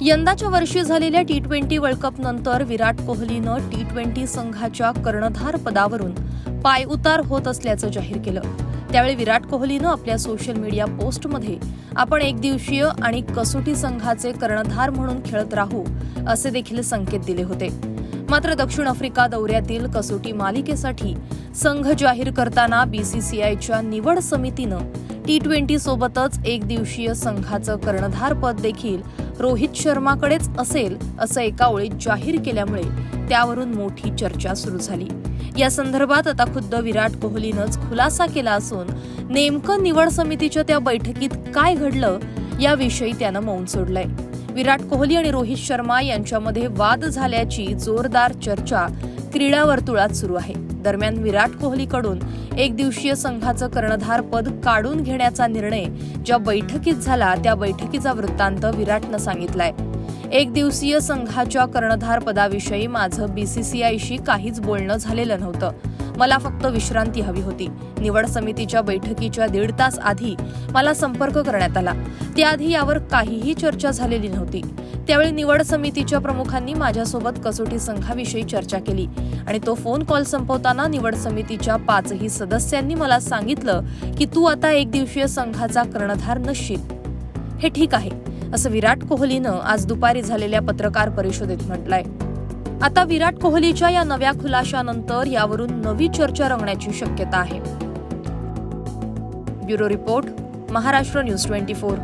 यंदाच्या वर्षी झालेल्या टी ट्वेंटी वर्ल्ड कप नंतर विराट कोहलीनं टी ट्वेंटी संघाच्या कर्णधार पदावरून पायउतार होत असल्याचं जाहीर केलं. त्यावेळी विराट कोहलीनं आपल्या सोशल मीडिया पोस्टमध्ये आपण एक दिवसीय आणि कसोटी संघाचे कर्णधार म्हणून खेळत राहू असे देखील संकेत दिले होते. मात्र दक्षिण आफ्रिका दौऱ्यातील कसोटी मालिकेसाठी संघ जाहीर करताना बीसीसीआयच्या निवड समितीनं टी ट्वेंटी सोबतच एक दिवसीय संघाचं कर्णधारपद देखील रोहित शर्माकडेच असेल असं एका ओळीत जाहीर केल्यामुळे त्यावरून मोठी चर्चा सुरू झाली. या संदर्भात आता खुद्द विराट कोहलीनंच खुलासा केला असून नेमकं निवड समितीच्या त्या बैठकीत काय घडलं याविषयी त्यानं मौन सोडलंय. विराट कोहली आणि रोहित शर्मा यांच्यामध्ये वाद झाल्याची जोरदार चर्चा क्रीडा वर्तुळात सुरू आहे. दरम्यान विराट कोहलीकडून एक दिवसीय संघाचं कर्णधार पद काढून घेण्याचा निर्णय ज्या बैठकीत झाला त्या बैठकीचा वृत्तांत विराटनं सांगितलाय. एक दिवसीय संघाच्या कर्णधार पदाविषयी माझं बीसीसीआयशी काहीच बोलणं झालेलं नव्हतं. मला फक्त विश्रांती हवी होती. निवड समितीच्या बैठकीच्या दीड तास आधी मला संपर्क करण्यात आला. त्याआधी यावर काहीही चर्चा झालेली नव्हती. त्यावेळी निवड समितीच्या प्रमुखांनी माझ्यासोबत कसोटी संघाविषयी चर्चा केली आणि तो फोन कॉल संपवताना निवड समितीच्या पाचही सदस्यांनी मला सांगितलं की तू आता एक दिवसीय संघाचा कर्णधार नसशील. हे ठीक आहे असं विराट कोहलीनं आज दुपारी झालेल्या पत्रकार परिषदेत म्हटलंय. आता विराट कोहलीच्या या नव्या खुलाशानंतर यावरून नवी चर्चा रंगण्याची शक्यता आहे. Bureau report Maharashtra news twenty four.